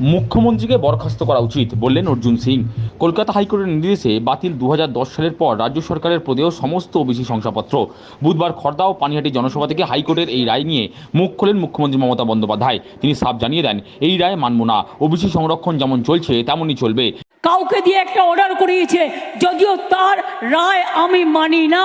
মুখ্যমন্ত্রীকে বরখাস্ত করা উচিত, বললেন অর্জুন সিং। কলকাতা হাইকোর্টের নির্দেশে বাতিল দু হাজার দশ সালের পর রাজ্য সরকারের প্রদেয় সমস্ত ওবিসি শংসাপত্র। বুধবার খর্দা ও পানিহাটি জনসভা থেকে হাইকোর্টের এই রায় নিয়ে মুখ খোলেন মুখ্যমন্ত্রী মমতা বন্দ্যোপাধ্যায়। তিনি সাফ জানিয়ে দেন, এই রায় মানব না। ওবিসি সংরক্ষণ যেমন চলছে, তেমনই চলবে। কাউকে দিয়ে একটা অর্ডার করিয়েছে, যদিও তার রায় আমি মানি না।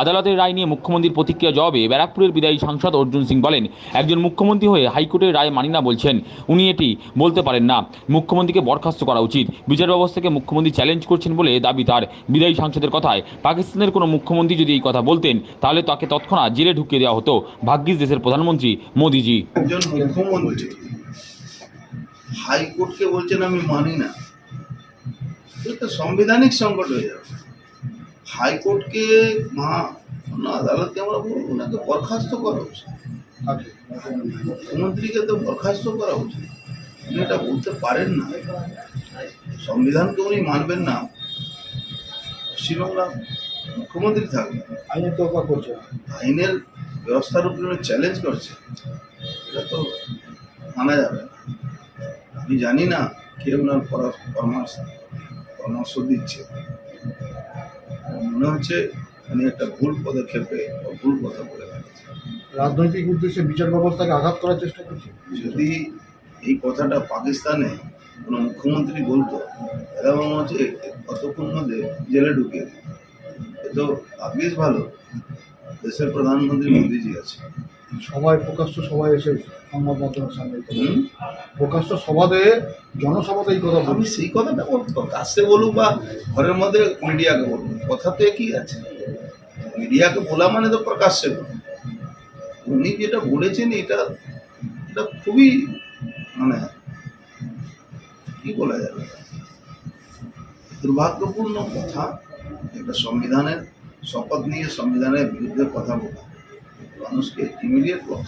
আদালতের রায় নিয়ে মুখ্যমন্ত্রীর প্রতিক্রিয়া জবাবে ব্যারাকপুরের বিদায়ী সাংসদ অর্জুন সিং বলেন, একজন মুখ্যমন্ত্রী হয়ে হাইকোর্টের রায় মানি না বলছেন। উনি এটি বলতে পারেন না। মুখ্যমন্ত্রীকে বরখাস্ত করা উচিত। বিচার ব্যবস্থাকে মুখ্যমন্ত্রী চ্যালেঞ্জ করছেন বলে দাবি তার। বিদায়ী সাংসদের কথায়, পাকিস্তানের কোনো মুখ্যমন্ত্রী যদি এই কথা বলতেন, তাহলে তাকে তৎক্ষণাৎ জেলে ঢুকিয়ে দেওয়া হতো। ভাগ্যিস দেশের প্রধানমন্ত্রী মোদিজি। হাইকোর্টকে বলছেন, আমি মানি না। সাংবিধানিক সংকট হয়ে যাবে। হাইকোর্টকে মা না আদালতকে আমরা বলব ওনাকে বরখাস্ত করা উচিত মুখ্যমন্ত্রীকে তো বরখাস্ত করা উচিত। উনি এটা বলতে পারেন না। সংবিধানকে উনি মানবেন না। পশ্চিমবাংলা মুখ্যমন্ত্রী থাকবেন। আইনের তোরপা করছে আইনের ব্যবস্থার উপরে চ্যালেঞ্জ করছে। এটা তো মানা যাবে না। আমি জানি না কে ওনার পরামর্শ পরামর্শ দিচ্ছে। মনে হচ্ছে উনি একটা ভুল পদক্ষেপে ভুল কথা বলে রাজনৈতিক উদ্দেশ্যে বিচার ব্যবস্থাকে আঘাত করার চেষ্টা করছে। যদি এই কথাটা পাকিস্তানে কোনো মুখ্যমন্ত্রী বলতো তাহলে আমার মনে হচ্ছে কতক্ষণ মধ্যে জেলে ঢুকিয়ে দিত। তো ভালো। দেশের প্রধানমন্ত্রী মোদিজি আছে সবাই প্রকাশ্য সবাই এসে সংবাদ মাধ্যমের সামনে। প্রকাশ্য সভাতে জনসভাতে এই কথা আমি সেই কথাটা বলব। কাছে বলুক বা ঘরের মধ্যে মিডিয়াকে বলব কথা তো একই আছে? মিডিয়াকে বলা মানে তো প্রকাশ্যে। উনি যেটা বলেছেন এটা এটা খুবই মানে কি বলা যাবে? দুর্ভাগ্যপূর্ণ কথা। একটা সংবিধানের শপথ নিয়ে সংবিধানের বিরুদ্ধে কথা বলা মানুষকে ইমিডিয়েট করা।